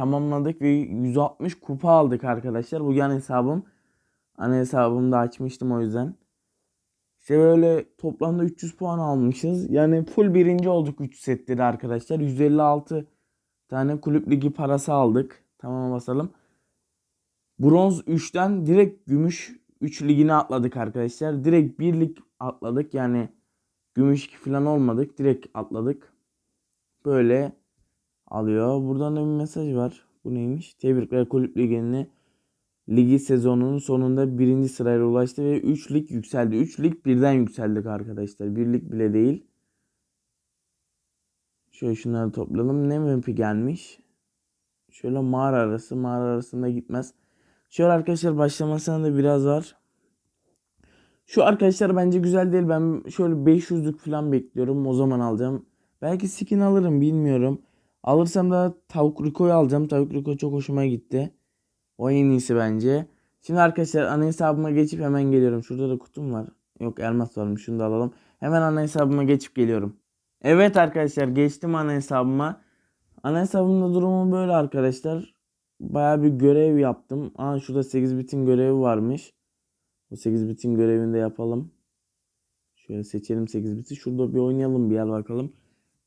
tamamladık ve 160 kupa aldık arkadaşlar. Bu yan hesabım. Ana hesabımı da açmıştım o yüzden. İşte böyle toplamda 300 puan almışız. Yani full birinci olduk 3 setleri arkadaşlar. 156 tane kulüp ligi parası aldık. Tamam basalım. Bronz 3'ten direkt gümüş 3 ligine atladık arkadaşlar. Direkt 1 lig atladık. Yani gümüş 2 falan olmadık. Direkt atladık. Böyle alıyor. Buradan da bir mesaj var. Bu neymiş? Tebrikler kulüp ligini ligi sezonunun sonunda birinci sıraya ulaştı ve 3 lig yükseldi. 3 lig birden yükseldik arkadaşlar. Bir lig bile değil. Şöyle şunları toplayalım. Ne mümkün gelmiş? Şöyle mağara arası. Mağara arasında gitmez. Şöyle arkadaşlar başlamasına da biraz var. Şu arkadaşlar bence güzel değil. Ben şöyle 500'lük falan bekliyorum. O zaman alacağım. Belki skin alırım bilmiyorum. Alırsam da tavuk Rico'yu alacağım. Tavuk Rico çok hoşuma gitti. O en iyisi bence. Şimdi arkadaşlar ana hesabıma geçip hemen geliyorum. Şurada da kutum var. Yok elmas varmış. Şunu da alalım. Hemen ana hesabıma geçip geliyorum. Evet arkadaşlar geçtim ana hesabıma. Ana hesabımda durumu böyle arkadaşlar. Baya bir görev yaptım. Aa şurada 8 bitin görevi varmış. Bu 8 bitin görevini de yapalım. Şöyle seçelim 8 biti. Şurada bir oynayalım bir yer bakalım.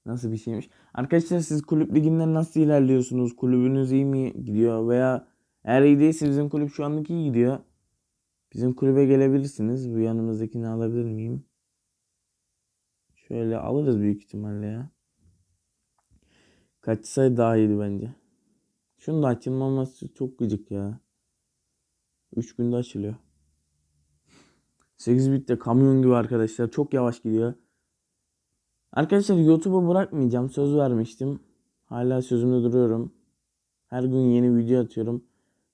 Nasıl bir şeymiş. Arkadaşlar siz kulüp liginde nasıl ilerliyorsunuz? Kulübünüz iyi mi gidiyor? Veya eğer iyi değilse bizim kulüp şu anlık iyi gidiyor. Bizim kulübe gelebilirsiniz. Bu yanımızdakini alabilir miyim? Şöyle alırız büyük ihtimalle ya. Kaç sayı daha iyiydi bence. Şunu da açılmaması çok gıcık ya. 3 günde açılıyor. 8 bitte kamyon gibi arkadaşlar. Çok yavaş gidiyor. Arkadaşlar YouTube'u bırakmayacağım. Söz vermiştim. Hala sözümde duruyorum. Her gün yeni video atıyorum.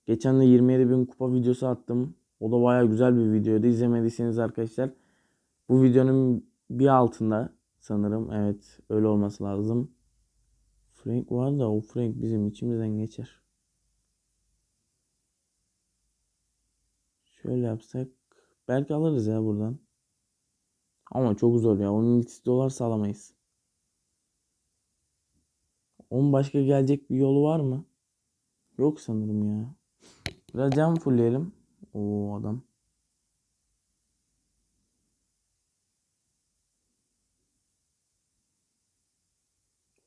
Geçen de 27 bin kupa videosu attım. O da baya güzel bir videoydu. İzlemediyseniz arkadaşlar bu videonun bir altında sanırım. Evet öyle olması lazım. Frank var da o Frank bizim içimizden geçer. Şöyle yapsak belki alırız ya buradan. Ama çok zor ya. Onun ilk dolar alamayız. Onun başka gelecek bir yolu var mı? Yok sanırım ya. Biraz cam fullleyelim. O adam.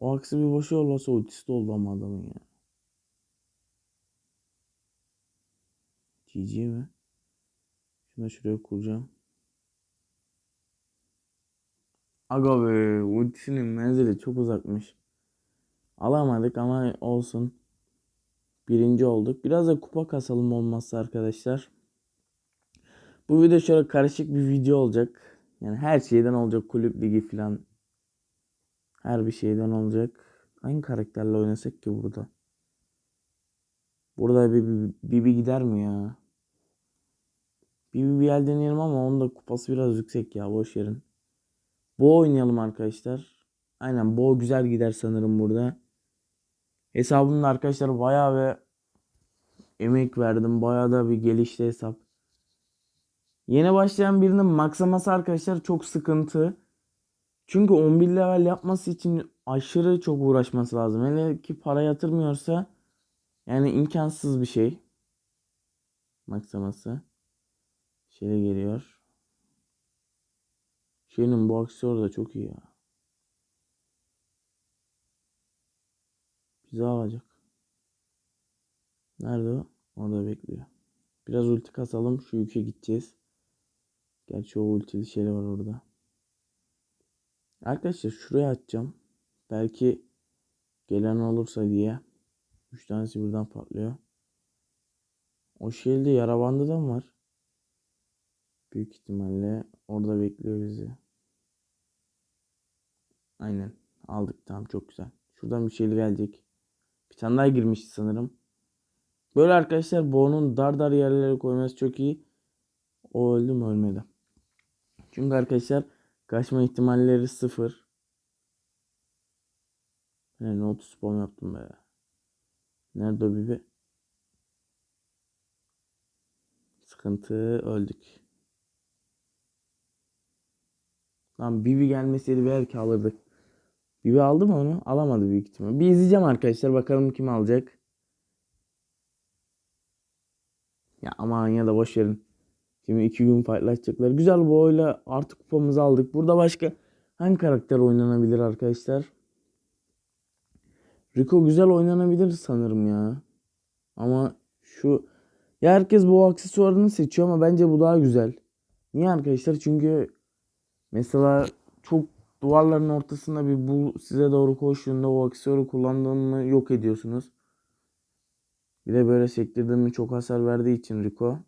O aksi bir boşu yollasa ultisi oldu ama adamın ya. GG mi? Şunu şuraya kuracağım. Aga be ultisinin menzili çok uzakmış. Alamadık ama olsun. Birinci olduk. Biraz da kupa kasalım olmazsa arkadaşlar. Bu video şöyle karışık bir video olacak. Yani her şeyden olacak. Kulüp ligi falan. Her bir şeyden olacak. Hangi karakterle oynasak ki burada? Burada bir, bir, bir, bir gider mi ya? Bir bir, bir el deneyelim ama onun da kupası biraz yüksek ya. Boş yerin. Bo oynayalım arkadaşlar. Aynen Bo güzel gider sanırım burada. Hesabımda arkadaşlar bayağı ve emek verdim. Bayağı da bir gelişti hesap. Yeni başlayan birinin maksaması arkadaşlar çok sıkıntı. Çünkü 11 level yapması için aşırı çok uğraşması lazım. Hele ki para yatırmıyorsa yani imkansız bir şey. Maksaması. Şöyle geliyor. Şeyinin bu aksiyonu da çok iyi ya. Bizi alacak. Nerede o? Orada bekliyor. Biraz ulti kasalım. Şu yüke gideceğiz. Gerçi o ultili şey var orada. Arkadaşlar şuraya atacağım. Belki gelen olursa diye. 3 tanesi birden patlıyor. O şeyde yara bandı da mı var? Büyük ihtimalle orada bekliyor bizi. Aynen. Aldık tamam çok güzel. Şuradan bir şeyli gelecek. Bir tane daha girmişti sanırım. Böyle arkadaşlar Bo'nun dar dar yerlere koyması çok iyi. O öldü mü ölmedi. Çünkü arkadaşlar kaçma ihtimalleri sıfır. Ne oldu spam yaptım be. Nerede o bibi? Sıkıntı öldük. Lan Bibi gelmeseydi belki alırdık. Bibi aldı mı onu? Alamadı büyük ihtimal. Bir izleyeceğim arkadaşlar. Bakalım kim alacak. Ya aman ya da boş verin. Şimdi iki gün paylaşacaklar. Güzel bu oyla artık kupamızı aldık. Burada başka hangi karakter oynanabilir arkadaşlar? Rico güzel oynanabilir sanırım ya. Ama şu ya herkes bu aksesuarını seçiyor ama bence bu daha güzel. Niye arkadaşlar? Çünkü mesela çok duvarların ortasında bir bul size doğru koştuğunda o aksesuarı kullandığını yok ediyorsunuz. Bir de böyle sektirdiğimi çok hasar verdiği için Rico.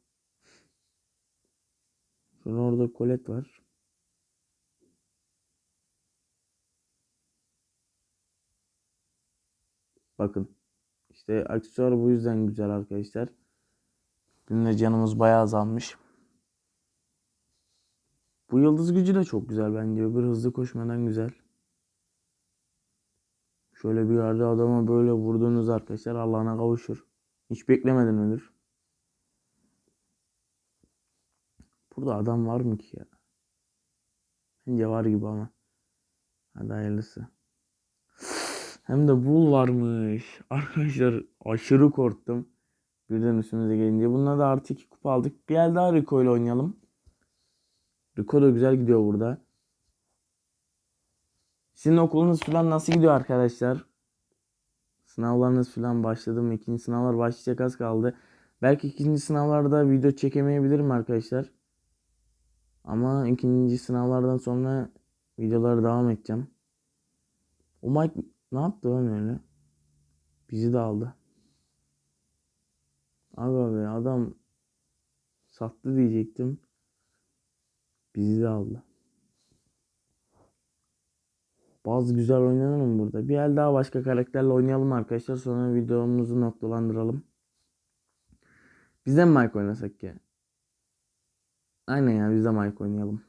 Sonra orada Colette var. Bakın. İşte aksesuar bu yüzden güzel arkadaşlar. De canımız bayağı azalmış. Bu yıldız gücü de çok güzel bence. Öbür hızlı koşmadan güzel. Şöyle bir yerde adama böyle vurduğunuz arkadaşlar Allah'ına kavuşur. Hiç beklemeden ölür. Burada adam var mı ki ya? Bence var gibi ama. Hadi hayırlısı. Hem de bul varmış. Arkadaşlar aşırı korktum. Birden üstümüze gelince. Bununla da artı 2 kupa aldık. Bir el daha Rico ile oynayalım. Rico da güzel gidiyor burada. Sizin okulunuz falan nasıl gidiyor arkadaşlar? Sınavlarınız falan başladı mı? İkinci sınavlar başlayacak az kaldı. Belki ikinci sınavlarda video çekemeyebilirim arkadaşlar. Ama ikinci sınavlardan sonra videolara devam edeceğim. O Mike ne yaptı lan öyle? Bizi de aldı. Abi abi adam sattı diyecektim. Bizi de aldı. Bazı güzel oynanır burada? Bir el daha başka karakterle oynayalım arkadaşlar. Sonra videomuzu noktalandıralım. Biz de mi Mike oynasak ya? Aynen ya biz de Mike oynayalım.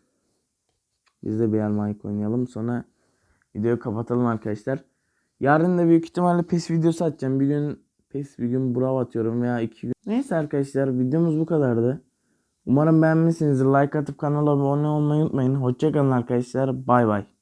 Biz de bir el Mike oynayalım. Sonra videoyu kapatalım arkadaşlar. Yarın da büyük ihtimalle PES videosu atacağım. Bir gün PES bir gün Brawl atıyorum veya iki gün. Neyse arkadaşlar videomuz bu kadardı. Umarım beğenmişsinizdir. Like atıp kanala abone olmayı unutmayın. Hoşçakalın arkadaşlar. Bay bay.